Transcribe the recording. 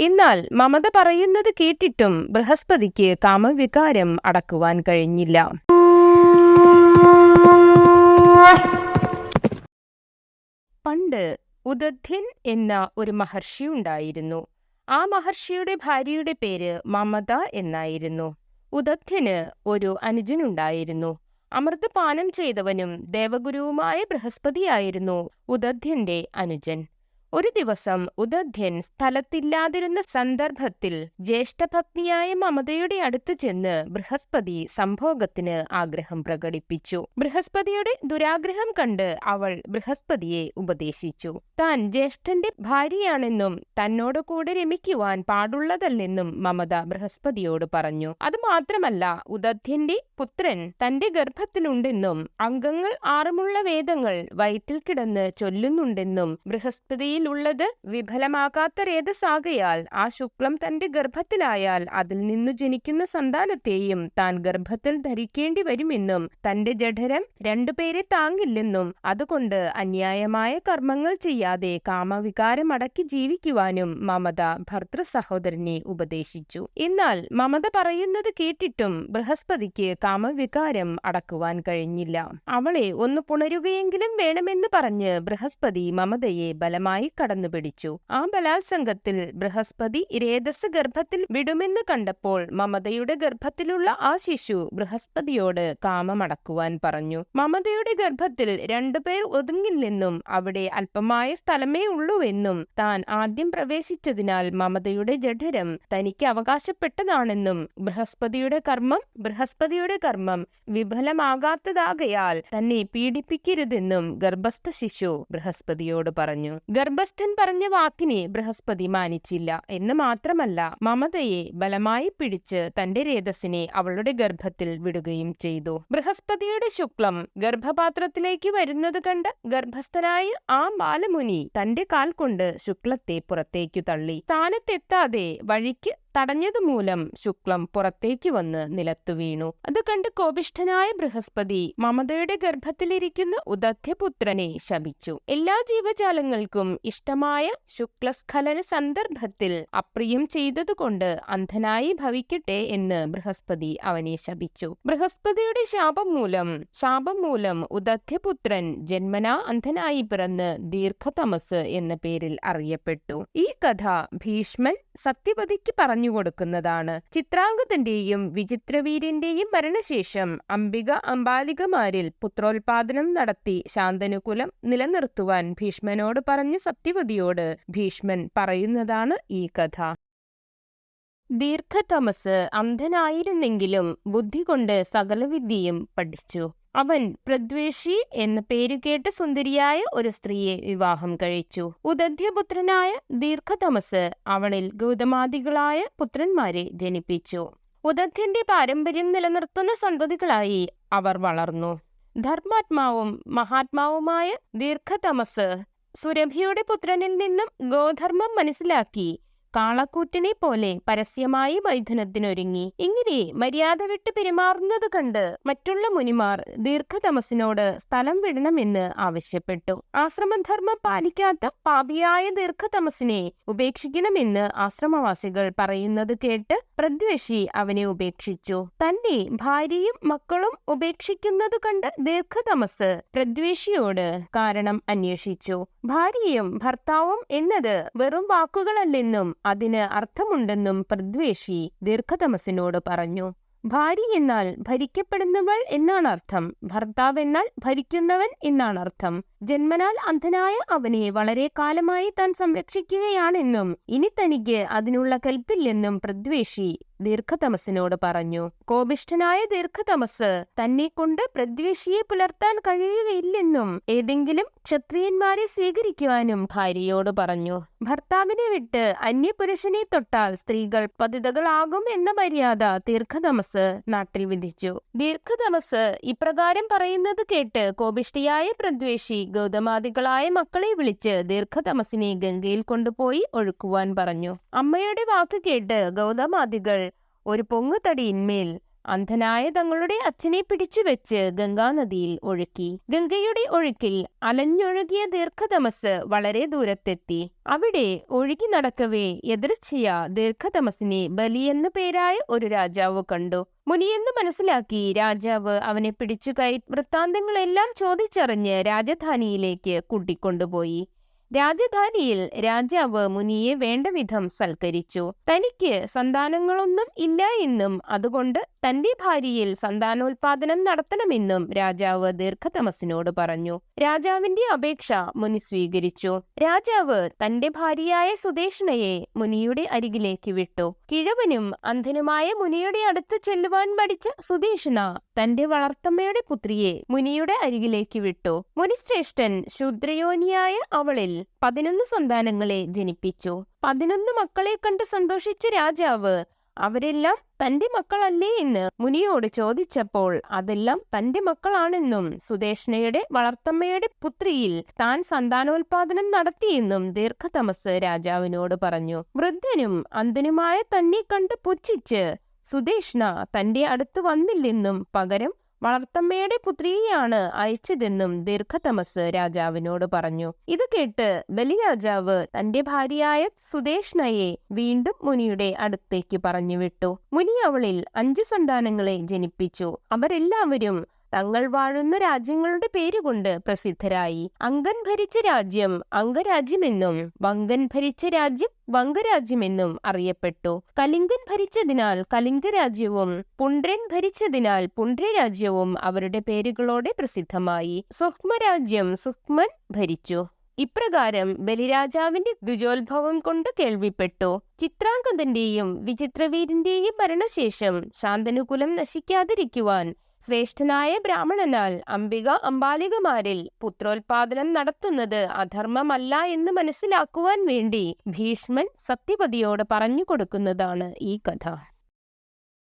എന്നാൽ മമത പറയുന്നത് കേട്ടിട്ടും ബൃഹസ്പതിക്ക് കാമവികാരം അടക്കുവാൻ കഴിഞ്ഞില്ല. പണ്ട് ഉദധ്യൻ എന്ന ഒരു മഹർഷി ഉണ്ടായിരുന്നു. ആ മഹർഷിയുടെ ഭാര്യയുടെ പേര് മമത എന്നായിരുന്നു. ഉദധ്യന് ഒരു അനുജനുണ്ടായിരുന്നു. അമൃതപാനം ചെയ്തവനും ദേവഗുരുവുമായ ബൃഹസ്പതിയായിരുന്നു ഉദധ്യന്റെ അനുജൻ. ഒരു ദിവസം ഉദധ്യൻ സ്ഥലത്തില്ലാതിരുന്ന സന്ദർഭത്തിൽ ജ്യേഷ്ഠഭക്തിയായ മമതയുടെ അടുത്ത് ചെന്ന് ബൃഹസ്പതി സംഭോഗത്തിന് ആഗ്രഹം പ്രകടിപ്പിച്ചു. ബൃഹസ്പതിയുടെ ദുരാഗ്രഹം കണ്ട് അവൾ ബൃഹസ്പതിയെ ഉപദേശിച്ചു. താൻ ജ്യേഷ്ഠന്റെ ഭാര്യയാണെന്നും തന്നോട് കൂടെ രമിക്കുവാൻ പാടുള്ളതല്ലെന്നും മമത ബൃഹസ്പതിയോട് പറഞ്ഞു. അതുമാത്രമല്ല ഉദധ്യന്റെ പുത്രൻ തന്റെ ഗർഭത്തിലുണ്ടെന്നും അംഗങ്ങൾ ആറുമുള്ള വേദങ്ങൾ വയറ്റിൽ കിടന്ന് ചൊല്ലുന്നുണ്ടെന്നും ബൃഹസ്പതിയിൽ ഉള്ളത് വിഫലമാകാത്ത രേതസാകയാൽ ആ ശുക്ലം തന്റെ ഗർഭത്തിലായാൽ അതിൽ നിന്നു ജനിക്കുന്ന സന്താനത്തെയും താൻ ഗർഭത്തിൽ ധരിക്കേണ്ടി വരുമെന്നും തന്റെ ജഠരം രണ്ടുപേരെ താങ്ങില്ലെന്നും അതുകൊണ്ട് അന്യായമായ കർമ്മങ്ങൾ ചെയ്യാതെ കാമവികാരമടക്കി ജീവിക്കുവാനും മമത ഭർത്തൃ സഹോദരനെ ഉപദേശിച്ചു. എന്നാൽ മമത പറയുന്നത് കേട്ടിട്ടും ബൃഹസ്പതിക്ക് കാമവികാരം അടക്കുവാൻ കഴിഞ്ഞില്ല. അവളെ ഒന്ന് പുണരുകയെങ്കിലും വേണമെന്ന് പറഞ്ഞ് ബൃഹസ്പതി മമതയെ ബലമായി കടന്നുപിടിച്ചു. ആ ബലാത്സംഗത്തിൽ ബൃഹസ്പതി രേതസ് ഗർഭത്തിൽ വിടുമെന്ന് കണ്ടപ്പോൾ മമതയുടെ ഗർഭത്തിലുള്ള ആ ശിശു ബൃഹസ്പതിയോട് കാമമടക്കുവാൻ പറഞ്ഞു. മമതയുടെ ഗർഭത്തിൽ രണ്ടുപേർ ഒതുങ്ങില്ലെന്നും അവിടെ അല്പമായ സ്ഥലമേ ഉള്ളൂവെന്നും താൻ ആദ്യം പ്രവേശിച്ചതിനാൽ മമതയുടെ ജഠരം തനിക്ക് അവകാശപ്പെട്ടതാണെന്നും ബൃഹസ്പതിയുടെ കർമ്മം ബൃഹസ്പതിയുടെ കർമ്മം വിഫലമാകാത്തതാകയാൽ തന്നെ പീഡിപ്പിക്കരുതെന്നും ഗർഭസ്ഥ ശിശു ബൃഹസ്പതിയോട് പറഞ്ഞു. ഗർഭസ്ഥൻ പറഞ്ഞ വാക്കിനെ ബൃഹസ്പതി മാനിച്ചില്ല. എന്ന് മാത്രമല്ല മമതയെ ബലമായി പിടിച്ച് തന്റെ രേതസിനെ അവളുടെ ഗർഭത്തിൽ വിടുകയും ചെയ്തു. ബൃഹസ്പതിയുടെ ശുക്ലം ഗർഭപാത്രത്തിലേക്ക് വരുന്നത് കണ്ട് ഗർഭസ്ഥനായ ആ ബാലമുനി തന്റെ കാൽ കൊണ്ട് ശുക്ലത്തെ പുറത്തേക്കു തള്ളി. സ്ഥാനത്തെത്താതെ വഴിക്ക് തടഞ്ഞതുമൂലം ശുക്ലം പുറത്തേക്ക് വന്ന് നിലത്തു വീണു. അത് കണ്ട് കോപിഷ്ഠനായ ബൃഹസ്പതി മമതയുടെ ഗർഭത്തിലിരിക്കുന്ന ഉദധ്യപുത്രനെ ശപിച്ചു. എല്ലാ ജീവജാലങ്ങൾക്കും ഇഷ്ടമായ ശുക്ലസ്ഖലന സന്ദർഭത്തിൽ അപ്രിയം ചെയ്തതുകൊണ്ട് അന്ധനായി ഭവിക്കട്ടെ എന്ന് ബൃഹസ്പതി അവനെ ശപിച്ചു. ബൃഹസ്പതിയുടെ ശാപം മൂലം ശാപം മൂലം ഉദധ്യപുത്രൻ ജന്മനാ അന്ധനായി പിറന്ന് ദീർഘതമസ് എന്ന പേരിൽ അറിയപ്പെട്ടു. ഈ കഥ ഭീഷ്മൻ സത്യവതിക്ക് പറഞ്ഞുകൊടുക്കുന്നതാണ്. ചിത്രാംഗത്തിന്റെയും വിചിത്രവീരിന്റെയും മരണശേഷം അംബിക അംബാലികമാരിൽ പുത്രോൽപാദനം നടത്തി ശാന്തനുകുലം നിലനിർത്തുവാൻ ഭീഷ്മനോട് പറഞ്ഞ സത്യവതിയോട് ഭീഷ്മൻ പറയുന്നതാണ് ഈ കഥ. ദീർഘതമസ് അന്ധനായിരുന്നെങ്കിലും ബുദ്ധി കൊണ്ട് സകലവിദ്യയും പഠിച്ചു. അവൻ പ്രദ്വേഷി എന്ന പേരുകേട്ട സുന്ദരിയായ ഒരു സ്ത്രീയെ വിവാഹം കഴിച്ചു. ഉദധ്യപുത്രനായ ദീർഘതമസ് അവളിൽ ഗൗതമാദികളായ പുത്രന്മാരെ ജനിപ്പിച്ചു. ഉദധ്യന്റെ പാരമ്പര്യം നിലനിർത്തുന്ന സന്തതികളായി അവർ വളർന്നു. ധർമാത്മാവും മഹാത്മാവുമായ ദീർഘതമസ് സുരഭിയുടെ പുത്രനിൽ നിന്നും ഗോധർമ്മം മനസ്സിലാക്കി കാളക്കൂറ്റിനെ പോലെ പരസ്യമായി മൈഥുനത്തിനൊരുങ്ങി. ഇങ്ങനെ മര്യാദ വിട്ട് പെരുമാറുന്നത് കണ്ട് മറ്റുള്ള മുനിമാർ ദീർഘതമസിനോട് സ്ഥലം വിടണമെന്ന് ആവശ്യപ്പെട്ടു. ആശ്രമധർമ്മം പാലിക്കാത്ത പാപിയായ ദീർഘതമസിനെ ഉപേക്ഷിക്കണമെന്ന് ആശ്രമവാസികൾ പറയുന്നത് കേട്ട് പ്രദ്വേഷി അവനെ ഉപേക്ഷിച്ചു. തന്നെ ഭാര്യയും മക്കളും ഉപേക്ഷിക്കുന്നത് കണ്ട് ദീർഘതമസ് പ്രദ്വേഷിയോട് കാരണം അന്വേഷിച്ചു. ഭാര്യയും ഭർത്താവും എന്നത് വെറും വാക്കുകളല്ലെന്നും അതിന് അർത്ഥമുണ്ടെന്നും പ്രദ്വേഷി ദീർഘതമസിനോട് പറഞ്ഞു. ഭാര്യ എന്നാൽ ഭരിക്കപ്പെടുന്നവൾ എന്നാണ് അർത്ഥം ഭർത്താവ് എന്നാൽ ഭരിക്കുന്നവൻ എന്നാണ് അർത്ഥം ജന്മനാൽ അന്ധനായ അവനെ വളരെ കാലമായി താൻ സംരക്ഷിക്കുകയാണെന്നും ഇനി തനിക്ക് അതിനുള്ള കൽപ്പില്ലെന്നും പ്രദ്വേഷി ദീർഘതമസിനോട് പറഞ്ഞു കോപിഷ്ഠനായ ദീർഘതമസ് തന്നെ കൊണ്ട് പ്രദ്വേഷിയെ പുലർത്താൻ കഴിയുകയില്ലെന്നും ഏതെങ്കിലും ക്ഷത്രിയന്മാരെ സ്വീകരിക്കുവാനും ഭാര്യയോട് പറഞ്ഞു. ഭർത്താവിനെ വിട്ട് അന്യപുരുഷനെ തൊട്ടാൽ സ്ത്രീകൾ പതിതകളാകും എന്ന മര്യാദ ദീർഘതമസ് നാട്ടിൽ വിധിച്ചു. ദീർഘതമസ് ഇപ്രകാരം പറയുന്നത് കേട്ട് കോപിഷ്ഠിയായ പ്രദ്വേഷി ഗൗതമാദികളായ മക്കളെ വിളിച്ച് ദീർഘതമസിനെ ഗംഗയിൽ കൊണ്ടുപോയി ഒഴുക്കുവാൻ പറഞ്ഞു. അമ്മയുടെ വാക്ക് കേട്ട് ഗൗതമാദികൾ ഒരു പൊങ്ങുതടിയിന്മേൽ അന്ധനായ തങ്ങളുടെ അച്ഛനെ പിടിച്ചു വെച്ച് ഗംഗാനദിയിൽ ഒഴുക്കി. ഗംഗയുടെ ഒഴുക്കിൽ അലഞ്ഞൊഴുകിയ ദീർഘതമസ് വളരെ ദൂരത്തെത്തി. അവിടെ ഒഴുകി നടക്കവേ എതിർച്ചയ ദീർഘതമസിനെ ബലിയെന്നു പേരായ ഒരു രാജാവ് കണ്ടു. മുനിയെന്ന് മനസ്സിലാക്കി രാജാവ് അവനെ പിടിച്ചു കൈ വൃത്താന്തങ്ങളെല്ലാം ചോദിച്ചറിഞ്ഞ് രാജധാനിയിലേക്ക് കൂട്ടിക്കൊണ്ടുപോയി. രാജധാനിയിൽ രാജാവ് മുനിയെ വേണ്ട വിധം സൽക്കരിച്ചു. തനിക്ക് സന്താനങ്ങളൊന്നും ഇല്ല എന്നും അതുകൊണ്ട് തന്റെ ഭാര്യയിൽ സന്താനോൽപാദനം നടത്തണമെന്നും രാജാവ് ദീർഘതമസിനോട് പറഞ്ഞു. രാജാവിന്റെ അപേക്ഷ മുനി സ്വീകരിച്ചു. രാജാവ് തന്റെ ഭാര്യയായ സുദേഷ്ണയെ മുനിയുടെ അരികിലേക്ക് വിട്ടു. കിഴവനും അന്ധനുമായ മുനിയുടെ അടുത്ത് ചെല്ലുവാൻ മടിച്ച സുദേഷ്ണ തന്റെ വളർത്തമ്മയുടെ പുത്രിയെ മുനിയുടെ അരികിലേക്ക് വിട്ടു. മുനിശ്രേഷ്ഠൻ ശൂദ്രയോനിയായ അവളിൽ പതിനൊന്ന് സന്താനങ്ങളെ ജനിപ്പിച്ചു. പതിനൊന്ന് മക്കളെ കണ്ട് സന്തോഷിച്ച രാജാവ് അവരെല്ലാം തന്റെ മക്കളല്ലേ എന്ന് മുനിയോട് ചോദിച്ചപ്പോൾ അതെല്ലാം തന്റെ മക്കളാണെന്നും സുദേഷ്ണയുടെ വളർത്തമ്മയുടെ പുത്രിയിൽ താൻ സന്താനോൽപാദനം നടത്തിയെന്നും ദീർഘതമസ് രാജാവിനോട് പറഞ്ഞു. വൃദ്ധനും അന്ധനുമായ തന്നെ കണ്ട് പുച്ഛിച്ച് സുദേഷ്ണ തന്റെ അടുത്ത് വന്നില്ലെന്നും പകരം വളർത്തമ്മയുടെ പുത്രിയെയാണ് അയച്ചതെന്നും ദീർഘതമസ് രാജാവിനോട് പറഞ്ഞു. ഇത് കേട്ട് ബലിരാജാവ് തന്റെ ഭാര്യയായ സുദേഷ്ണയെ വീണ്ടും മുനിയുടെ അടുത്തേക്ക് പറഞ്ഞു വിട്ടു. മുനി അവളിൽ അഞ്ചു സന്താനങ്ങളെ ജനിപ്പിച്ചു. അവരെല്ലാവരും തങ്ങൾ വാഴുന്ന രാജ്യങ്ങളുടെ പേരുകൊണ്ട് പ്രസിദ്ധരായി. അങ്കൻ ഭരിച്ച രാജ്യം അംഗരാജ്യമെന്നും വങ്കൻ ഭരിച്ച രാജ്യം വങ്കരാജ്യമെന്നും അറിയപ്പെട്ടു. കലിംഗൻ ഭരിച്ചതിനാൽ കലിംഗരാജ്യവും പുണ്ട്രൻ ഭരിച്ചതിനാൽ പുണ്ട്രരാജ്യവും അവരുടെ പേരുകളോടെ പ്രസിദ്ധമായി. സുക്മരാജ്യം സുക്മൻ ഭരിച്ചു. ഇപ്രകാരം ബലിരാജാവിന്റെ ദ്വിജോത്ഭവം കൊണ്ട് കേൾവിപ്പെട്ടു. ചിത്രാംഗതന്റെയും വിചിത്രവീരന്റെയും മരണശേഷം ശാന്തനുകുലം നശിക്കാതിരിക്കുവാൻ ശ്രേഷ്ഠനായ ബ്രാഹ്മണനാൽ അംബിക അംബാലികമാരിൽ പുത്രോൽപാദനം നടത്തുന്നത് അധർമ്മമല്ല എന്ന് മനസ്സിലാക്കുവാൻ വേണ്ടി ഭീഷ്മൻ സത്യപതിയോട് പറഞ്ഞു കൊടുക്കുന്നതാണ് ഈ കഥ.